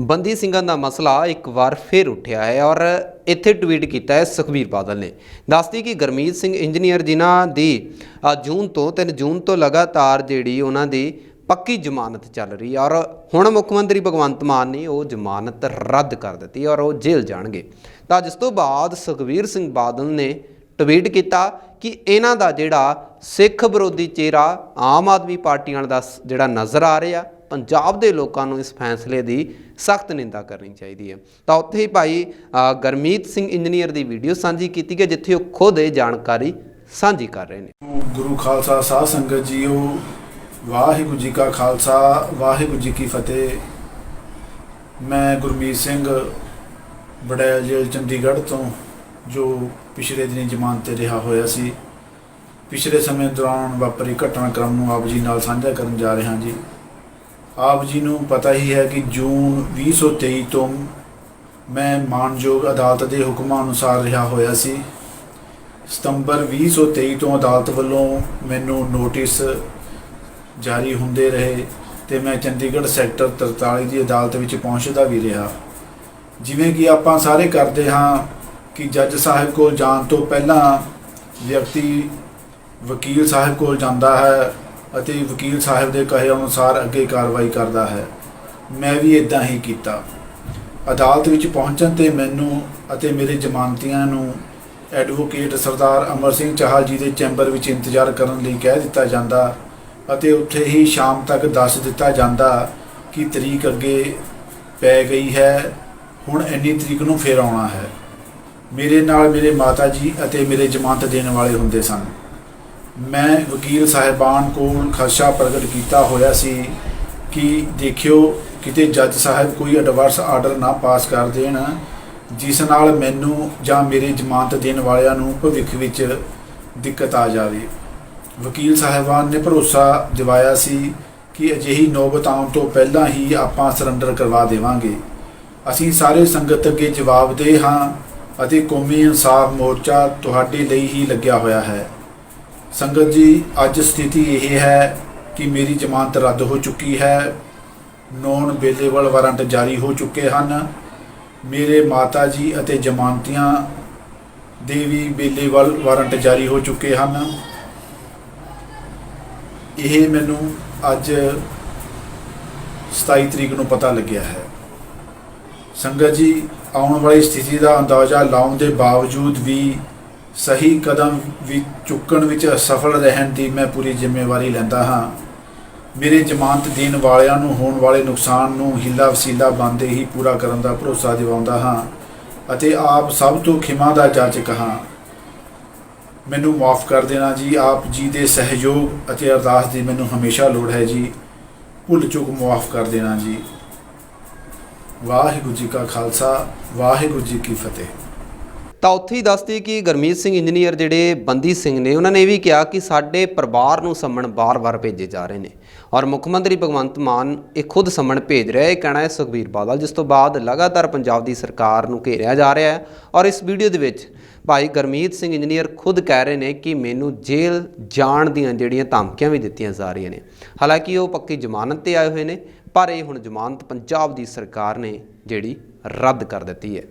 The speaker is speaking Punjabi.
ਬੰਦੀ ਸਿੰਘਾਂ ਦਾ ਮਸਲਾ ਇੱਕ ਵਾਰ ਫੇਰ ਉੱਠਿਆ ਹੈ ਔਰ ਇੱਥੇ ਟਵੀਟ ਕੀਤਾ ਹੈ ਸੁਖਬੀਰ ਬਾਦਲ ਨੇ। ਦੱਸਦੀ ਕਿ ਗਰਮੀਤ ਸਿੰਘ ਇੰਜੀਨੀਅਰ ਜਿਨ੍ਹਾਂ ਦੀ ਜੂਨ ਤੋਂ 3 ਜੂਨ ਤੋਂ ਲਗਾਤਾਰ ਜਿਹੜੀ ਉਹਨਾਂ ਦੀ ਪੱਕੀ ਜ਼ਮਾਨਤ ਚੱਲ ਰਹੀ ਹੈ ਔਰ ਹੁਣ ਮੁੱਖ ਮੰਤਰੀ ਭਗਵੰਤ ਮਾਨ ਨੇ ਉਹ ਜ਼ਮਾਨਤ ਰੱਦ ਕਰ ਦਿੱਤੀ ਔਰ ਉਹ ਜੇਲ੍ਹ ਜਾਣਗੇ। ਤਾਂ ਜਿਸ ਤੋਂ ਬਾਅਦ ਸੁਖਬੀਰ ਸਿੰਘ ਬਾਦਲ ਨੇ ਟਵੀਟ ਕੀਤਾ ਕਿ ਇਹਨਾਂ ਦਾ ਜਿਹੜਾ ਸਿੱਖ ਵਿਰੋਧੀ ਚਿਹਰਾ ਆਮ ਆਦਮੀ ਪਾਰਟੀ ਵਾਲਾ ਦਾ ਸ- ਜਿਹੜਾ ਨਜ਼ਰ ਆ ਰਿਹਾ ਪੰਜਾਬ ਦੇ ਲੋਕਾਂ ਨੂੰ ਇਸ ਫੈਸਲੇ ਦੀ ਸਖਤ ਨਿੰਦਾ ਕਰਨੀ ਚਾਹੀਦੀ ਹੈ। ਤਾਂ ਉੱਥੇ ਹੀ ਭਾਈ ਅ, ਗਰਮੀਤ ਸਿੰਘ ਇੰਜੀਨੀਅਰ ਦੀ ਵੀਡੀਓ ਸਾਂਝੀ ਕੀਤੀ ਗਈ ਜਿੱਥੇ ਉਹ ਖੁਦ ਇਹ ਜਾਣਕਾਰੀ ਸਾਂਝੀ ਕਰ ਰਹੇ ਨੇ। ਗੁਰੂ ਖਾਲਸਾ ਸਾਧ ਸੰਗਤ ਜੀਓ ਵਾਹਿਗੁਰੂ ਜੀ ਕਾ ਖਾਲਸਾ ਵਾਹਿਗੁਰੂ ਜੀ ਕੀ ਫਤਿਹ। ਮੈਂ ਗੁਰਮੀਤ ਸਿੰਘ ਬੜੈਲ ਜੇਲ੍ਹ ਚੰਡੀਗੜ੍ਹ ਤੋਂ ਜੋ ਪਿਛਲੇ ਦਿਨੀ ਜ਼ਮਾਨਤ ਤੇ ਰਿਹਾ ਹੋਇਆ ਸੀ। ਪਿਛਲੇ ਸਮੇਂ ਦੌਰਾਨ ਵਾਪਰੀ ਘਟਨਾਕ੍ਰਮ ਨੂੰ ਆਪ ਜੀ ਨਾਲ ਸਾਂਝਾ ਕਰਨ ਜਾ ਰਿਹਾ ਜੀ। ਆਪ ਜੀ ਨੂੰ ਪਤਾ ਹੀ ਹੈ ਕਿ ਜੂਨ 2023 ਤੋਂ ਮੈਂ ਮਾਨਯੋਗ ਅਦਾਲਤ ਦੇ ਹੁਕਮਾਂ ਅਨੁਸਾਰ ਰਿਹਾ ਹੋਇਆ ਸੀ। ਸਤੰਬਰ 2023 ਤੋਂ ਅਦਾਲਤ ਵੱਲੋਂ ਮੈਨੂੰ ਨੋਟਿਸ ਜਾਰੀ ਹੁੰਦੇ ਰਹੇ ਤੇ ਮੈਂ ਚੰਡੀਗੜ੍ਹ ਸੈਕਟਰ 43 ਦੀ ਅਦਾਲਤ ਵਿੱਚ ਪਹੁੰਚਦਾ ਵੀ ਰਿਹਾ। ਜਿਵੇਂ ਕਿ ਆਪਾਂ ਸਾਰੇ ਕਰਦੇ ਹਾਂ ਕਿ ਜੱਜ ਸਾਹਿਬ ਕੋਲ ਜਾਣ ਤੋਂ ਪਹਿਲਾਂ ਵਿਅਕਤੀ ਵਕੀਲ ਸਾਹਿਬ ਕੋਲ ਜਾਂਦਾ ਹੈ। ਅਤੇ ਵਕੀਲ ਸਾਹਿਬ ਦੇ ਕਹੇ ਅਨੁਸਾਰ ਅੱਗੇ ਕਾਰਵਾਈ ਕਰਦਾ ਹੈ। ਮੈਂ ਵੀ ਇਦਾਂ ਹੀ ਕੀਤਾ। ਅਦਾਲਤ ਵਿੱਚ ਪਹੁੰਚਣ ਤੇ ਮੈਨੂੰ ਅਤੇ ਮੇਰੇ ਜ਼ਮਾਨਤੀਆਂ ਨੂੰ ਐਡਵੋਕੇਟ ਸਰਦਾਰ ਅਮਰ ਸਿੰਘ ਚਾਹਲ ਜੀ ਦੇ ਚੈਂਬਰ ਵਿੱਚ ਇੰਤਜ਼ਾਰ ਕਰਨ ਲਈ ਕਹਿ ਦਿੱਤਾ ਜਾਂਦਾ ਅਤੇ ਉੱਥੇ ਹੀ ਸ਼ਾਮ ਤੱਕ ਦੱਸ ਦਿੱਤਾ ਜਾਂਦਾ ਕਿ ਤਰੀਕ ਅੱਗੇ ਪੈ ਗਈ ਹੈ, ਹੁਣ ਇੰਨੀ ਤਰੀਕ ਨੂੰ ਫੇਰ ਆਉਣਾ ਹੈ। ਮੇਰੇ ਨਾਲ ਮੇਰੇ ਮਾਤਾ ਜੀ ਅਤੇ ਮੇਰੇ ਜ਼ਮਾਨਤ ਦੇਣ ਵਾਲੇ ਹੁੰਦੇ ਸਨ। ਮੈਂ ਵਕੀਲ ਸਾਹਿਬਾਨ ਕੋਲ ਖਦਸ਼ਾ ਪ੍ਰਗਟ ਕੀਤਾ ਹੋਇਆ ਸੀ ਕਿ ਦੇਖਿਓ, ਕਿਤੇ ਜੱਜ ਸਾਹਿਬ ਕੋਈ ਐਡਵਰਸ ਆਰਡਰ ਨਾ ਪਾਸ ਕਰ ਦੇਣ, ਜਿਸ ਨਾਲ ਮੈਨੂੰ ਜਾਂ ਮੇਰੇ ਜ਼ਮਾਨਤ ਦੇਣ ਵਾਲਿਆਂ ਨੂੰ ਭਵਿੱਖ ਵਿੱਚ ਦਿੱਕਤ ਆ ਜਾਵੇ। ਵਕੀਲ ਸਾਹਿਬਾਨ ਨੇ ਭਰੋਸਾ ਦਿਵਾਇਆ ਸੀ ਕਿ ਅਜਿਹੀ ਨੌਬਤ ਆਉਣ ਤੋਂ ਪਹਿਲਾਂ ਹੀ ਆਪਾਂ ਸਰੈਂਡਰ ਕਰਵਾ ਦੇਵਾਂਗੇ। ਅਸੀਂ ਸਾਰੇ ਸੰਗਤ ਅੱਗੇ ਜਵਾਬਦੇਹ ਹਾਂ ਅਤੇ ਕੌਮੀ ਇਨਸਾਫ ਮੋਰਚਾ ਤੁਹਾਡੇ ਲਈ ਹੀ ਲੱਗਿਆ ਹੋਇਆ ਹੈ। ਸੰਗਤ ਜੀ, ਅੱਜ ਸਥਿਤੀ ਇਹ ਹੈ ਕਿ ਮੇਰੀ ਜ਼ਮਾਨਤ ਰੱਦ ਹੋ ਚੁੱਕੀ ਹੈ। ਨੌਨ ਬੇਲੇਬਲ ਵਾਰੰਟ ਜਾਰੀ ਹੋ ਚੁੱਕੇ ਹਨ। ਮੇਰੇ ਮਾਤਾ ਜੀ ਅਤੇ ਜ਼ਮਾਨਤੀਆਂ ਦੇ ਵੀ ਬੇਲੇਬਲ ਵਾਰੰਟ ਜਾਰੀ ਹੋ ਚੁੱਕੇ ਹਨ। ਇਹ ਮੈਨੂੰ ਅੱਜ 27 ਤਰੀਕ ਨੂੰ ਪਤਾ ਲੱਗਿਆ ਹੈ। ਸੰਗਤ ਜੀ, ਆਉਣ ਵਾਲੀ ਸਥਿਤੀ ਦਾ ਅੰਦਾਜ਼ਾ ਲਾਉਣ ਦੇ ਬਾਵਜੂਦ ਵੀ ਸਹੀ ਕਦਮ ਵੀ ਚੁੱਕਣ ਵਿੱਚ ਅਸਫਲ ਰਹਿਣ ਦੀ ਮੈਂ ਪੂਰੀ ਜ਼ਿੰਮੇਵਾਰੀ ਲੈਂਦਾ ਹਾਂ। ਮੇਰੇ ਜ਼ਮਾਨਤ ਦੇਣ ਵਾਲਿਆਂ ਨੂੰ ਹੋਣ ਵਾਲੇ ਨੁਕਸਾਨ ਨੂੰ ਹਿੱਲਾ ਵਸੀਲਾ ਬੰਦੇ ਹੀ ਪੂਰਾ ਕਰਨ ਦਾ ਭਰੋਸਾ ਦਿਵਾਉਂਦਾ ਹਾਂ ਅਤੇ ਆਪ ਸਭ ਤੋਂ ਖਿਮਾ ਦਾ ਜਾਚਕ ਹਾਂ। ਮੈਨੂੰ ਮਾਫ ਕਰ ਦੇਣਾ ਜੀ, ਆਪ ਜੀ ਦੇ ਸਹਿਯੋਗ ਅਤੇ ਅਰਦਾਸ ਦੀ ਮੈਨੂੰ ਹਮੇਸ਼ਾ ਲੋੜ ਹੈ ਜੀ। ਭੁੱਲ ਚੁੱਕ ਮਾਫ ਕਰ ਦੇਣਾ ਜੀ। ਵਾਹਿਗੁਰੂ ਜੀ ਕਾ ਖਾਲਸਾ, ਵਾਹਿਗੁਰੂ ਜੀ ਕੀ ਫਤਿਹ। ਤਾਂ ਉੱਥੇ ਹੀ ਦੱਸਦੀ ਕਿ ਗਰਮੀਤ ਸਿੰਘ ਇੰਜੀਨੀਅਰ ਜਿਹੜੇ ਬੰਦੀ ਸਿੰਘ ਨੇ, ਉਹਨਾਂ ਨੇ ਇਹ ਵੀ ਕਿਹਾ ਕਿ ਸਾਡੇ ਪਰਿਵਾਰ ਨੂੰ ਸੰਮਣ ਬਾਰ-ਬਾਰ ਭੇਜੇ ਜਾ ਰਹੇ ਨੇ ਔਰ ਮੁੱਖ ਮੰਤਰੀ ਭਗਵੰਤ ਮਾਨ ਇਹ ਖੁਦ ਸੰਮਣ ਭੇਜ ਰਿਹਾ ਹੈ। ਇਹ ਕਹਿਣਾ ਹੈ, ਸੁਖਬੀਰ ਬਾਦਲ, ਜਿਸ ਤੋਂ ਬਾਅਦ ਲਗਾਤਾਰ ਪੰਜਾਬ ਦੀ ਸਰਕਾਰ ਨੂੰ ਘੇਰਿਆ ਜਾ ਰਿਹਾ ਹੈ ਔਰ ਇਸ ਵੀਡੀਓ ਦੇ ਵਿੱਚ ਭਾਈ ਗਰਮੀਤ ਸਿੰਘ ਇੰਜੀਨੀਅਰ ਖੁਦ ਕਹਿ ਰਹੇ ਨੇ ਕਿ ਮੈਨੂੰ ਜੇਲ੍ਹ ਜਾਣ ਦੀਆਂ ਜਿਹੜੀਆਂ ਧਮਕੀਆਂ ਵੀ ਦਿੱਤੀਆਂ ਜਾ ਰਹੀਆਂ ਨੇ। ਹਾਲਾਂਕਿ ਉਹ ਪੱਕੀ ਜ਼ਮਾਨਤ ਤੇ ਆਏ ਹੋਏ ਨੇ, ਪਰ ਇਹ ਹੁਣ ਜ਼ਮਾਨਤ ਪੰਜਾਬ ਦੀ ਸਰਕਾਰ ਨੇ ਜਿਹੜੀ ਰੱਦ ਕਰ ਦਿੱਤੀ ਹੈ।